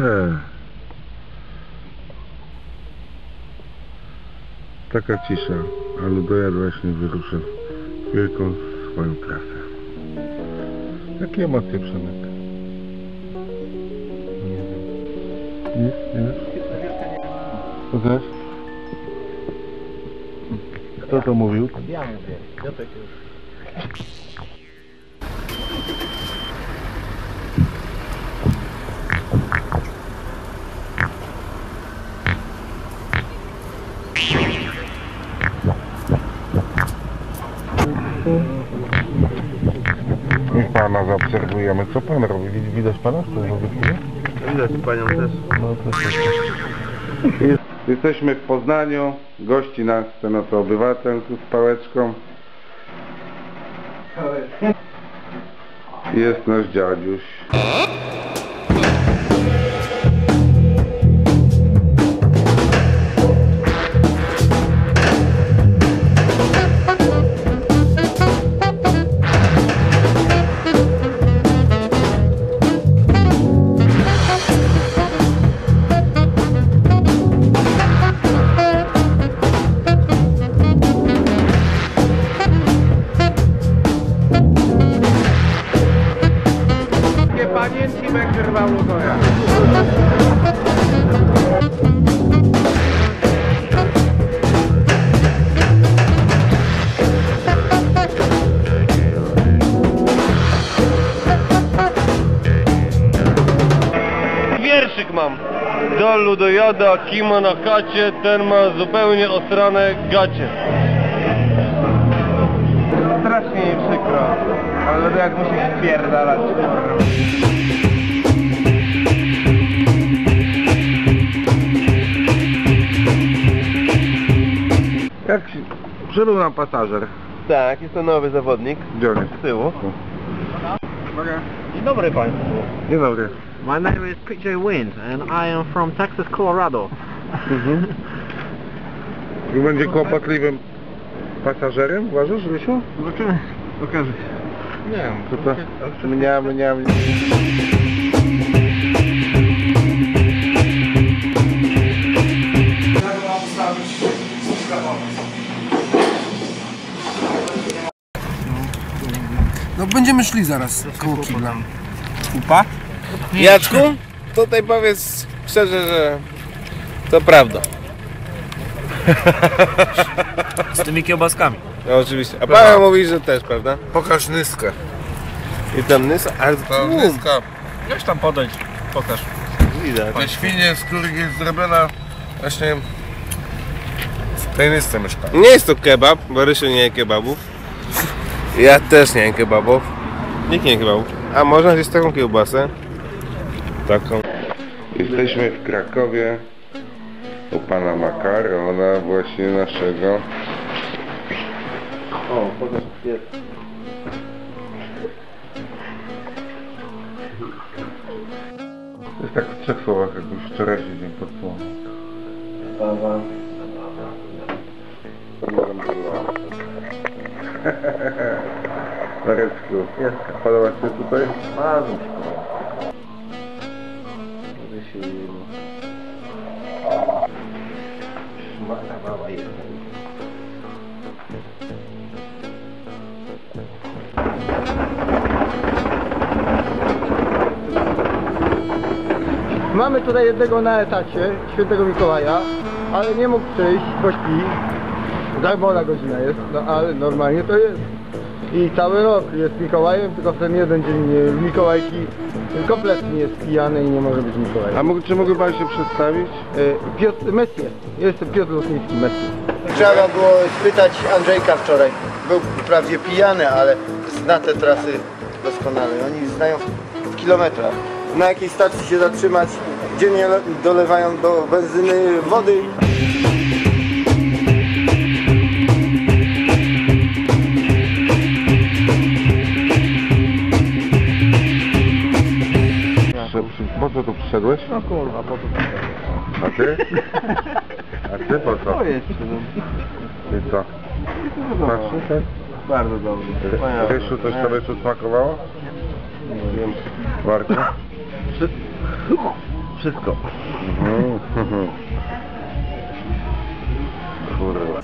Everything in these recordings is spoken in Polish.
He. Taka cisza, a Ludojad właśnie wyruszył wielką swoją trasę. Jakie emocje Przemek? Nie wiem. Nic, nie Pokaż. Kto to mówił? Ja mówię, Piotrek już. Pana zaobserwujemy. Co pan robi? Widać pana? Widać panią też. No to Jest, Jesteśmy w Poznaniu. Gości nas ten oto obywatel tu z pałeczką. Jest nasz dziadziuś. Ludojada, Kima na chacie, ten ma zupełnie osrane gacie. Strasznie mi przykro. Ale Ludojak musi spierdalać. kurwa. Jak się- przybył nam pasażer. Tak, jest to nowy zawodnik. Jest? Z tyłu. Dzień dobry Państwu. Dzień dobry. My name is PJ Wind and I am from Texas, Colorado. Mhm. I będzie kłopotliwym pasażerem, uważasz, Rysiu? Zobaczymy. Okaże się. Nie wiem. To to mnie, mnie, mnie. Będziemy szli zaraz koło kibla. Upa? Jacku, tutaj powiedz szczerze, że to prawda. Z tymi kiełbaskami. No oczywiście. A Paweł mówi, że też, prawda? Pokaż nyskę. I tam nysa, ale Ta nyska. Weź tam podejdź, pokaż. Widać. Te świnie, z których jest zrobiona właśnie w tej nysce mieszka. Nie jest to kebab, bo Rysiu nie je kebabów. Ja też nie jem kebabów. Nikt nie kebabów. A można zjeść taką kiełbasę? Taką. Jesteśmy w Krakowie u pana Makarona, właśnie naszego. O, pokaż jest. To jest tak w trzech słowach, jak już wczorajszy dzień podsumowany. Pawa. Marecku, podoba Ci się tutaj? Bardzo mi się podoba. Rysiu. Szmata mała jest. Mamy tutaj jednego na etacie, świętego Mikołaja, ale nie mógł przyjść, bo śpi. Darmona godzina jest, no ale normalnie to jest. I cały rok jest Mikołajem, tylko w ten jeden dzień w Mikołajki kompletnie jest pijany i nie może być Mikołajem. A mógł, czy mógłby Pan się przedstawić? E, Piotr Messie, jestem Piotr Lotnicki Messie. Trzeba było spytać Andrzejka wczoraj. Był wprawdzie pijany, ale zna te trasy doskonale. Oni znają w kilometrach. Na jakiej stacji się zatrzymać, gdzie nie le- dolewają do benzyny wody. Po co tu przyszedłeś? No kurwa, po to. A Ty? A Ty po co? To jeszcze, no. I co? Smaczny, tak? Bardzo dobry. Wspaniały. Rysiu, coś Tobie tu smakowało? Nie wiem. Marku? wszystko. Mhm. Kurwa.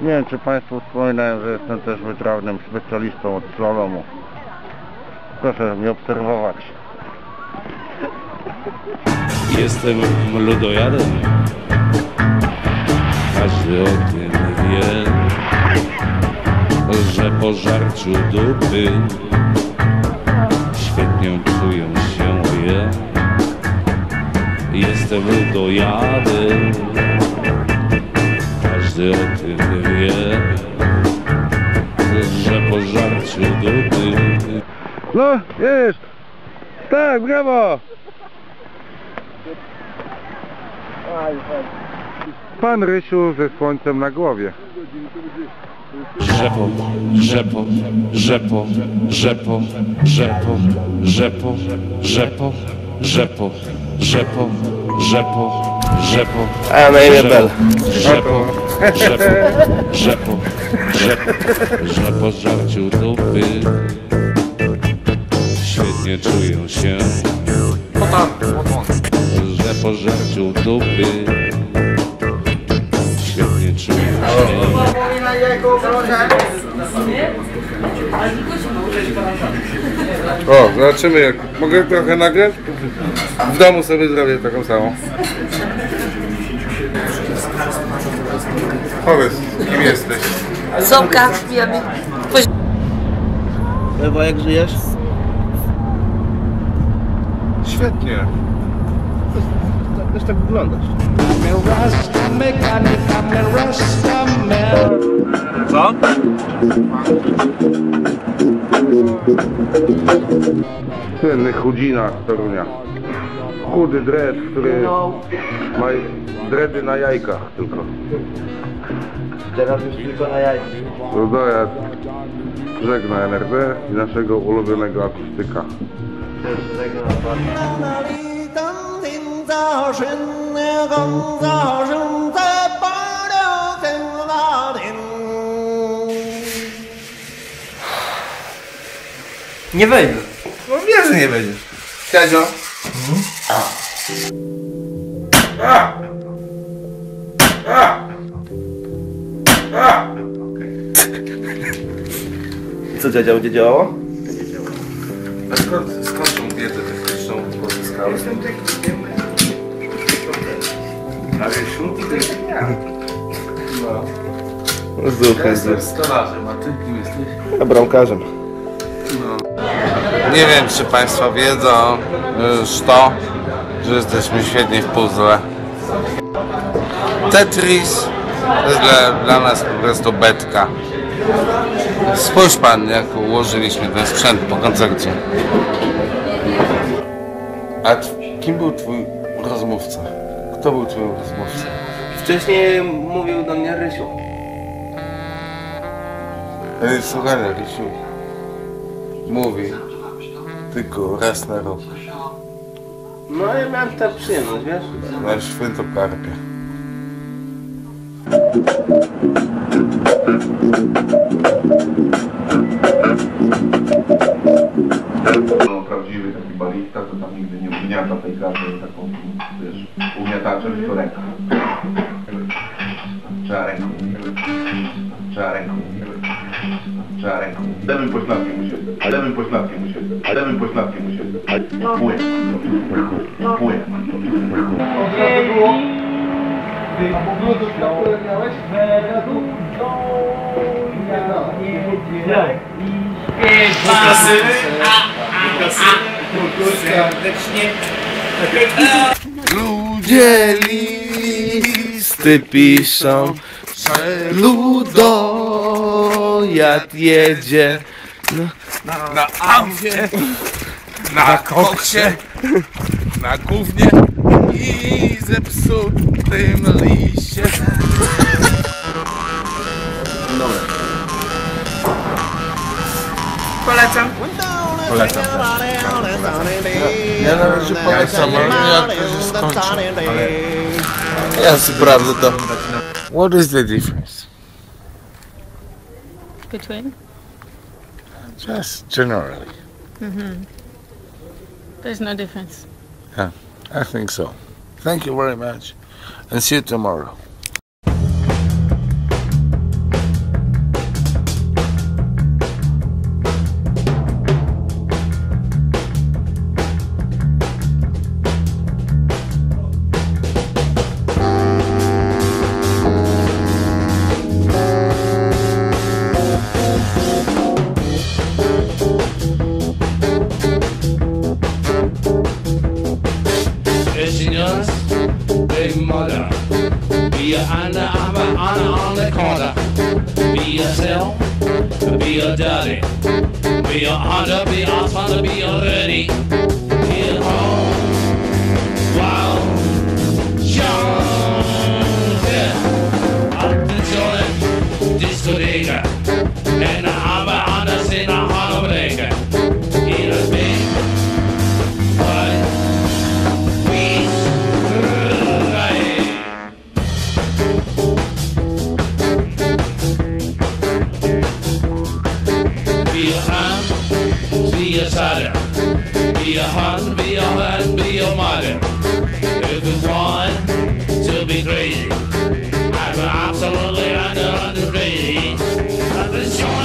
Nie wiem, czy Państwo wspominają, że jestem też wytrawnym specjalistą od slalomu. Proszę mnie obserwować. Jestem ludojadem. Każdy o tym wie, że po żarciu dupy świetnie czują się je. Jestem ludojadem. Każdy o tym wie, że po żarciu dupy No, jest! Tak, brawo! Pan Rysiu ze słońcem na głowie. Rzepo, rzepo, rzepo, rzepo, rzepo, rzepo, rzepo, rzepo, rzepo, rzepo, rzepo. A na imię Rzepo, Bel. Rzepo, rzepo, rzepo, rzepo, rzepo, żarciu dupy. Świetnie czują się, że po żarciu dupy. Świetnie czują się. O, zobaczymy jak... Mogę trochę nagrać? W domu sobie zrobię taką samą. Powiedz, kim jesteś? Ząbka, wiemy. Ewa, jak żyjesz? Świetnie. Też tak wyglądasz. Co? Słynny chudzina z Torunia. Chudy dred, który ma dredy na jajkach tylko. Teraz już tylko na jajce. Rudojad żegna NRD i naszego ulubionego akustyka. Też żegna Nie wejdę. No wiesz, że nie będziesz. Kazio? Co dziadzia będzie działało? A skąd, skąd tą wiedzę techniczną pozyskałeś? Jestem technikiem. Ale ślub No zuchy, Jestem stolarzem, a ty kim jesteś? A bramkarzem. Nie wiem, czy Państwo wiedzą już to, że jesteśmy świetni w puzzle. Tetris to jest dla, dla nas po prostu betka. Spójrz pan, jak ułożyliśmy ten sprzęt po koncercie. A kim był twój rozmówca? Kto był twoim rozmówcą? Wcześniej mówił do mnie Rysiu. Ej, słuchaj, Rysiu. Mówi tylko raz na rok. No ja miałem tę przyjemność, wiesz? Na święto karpia. No, prawdziwy taki barista, to tam nigdy nie ugniata tej kawy taką, wiesz, ugniataczem, tylko ręką. Trzeba ręką. Trzeba ręką. Trzeba ręką. Lewym pośladkiem siebie. Lewym pośladkiem siebie. Lewym pośladkiem u siebie. Płyń. Płyń. Ludzie listy piszą, że ludojad jedzie. No, Na amwie, na koksie, na gównie i zepsutym liście. Polecam. Polecam. Ja na razie polecam, ale jak to się skończy. Ale to. What is the difference? Between? Just generally. Mm-hmm. There's no difference. Yeah, I think so. Thank you very much. And see you tomorrow. dirty. We are harder, we are smarter, we are ready. I was absolutely under, under me. I've this.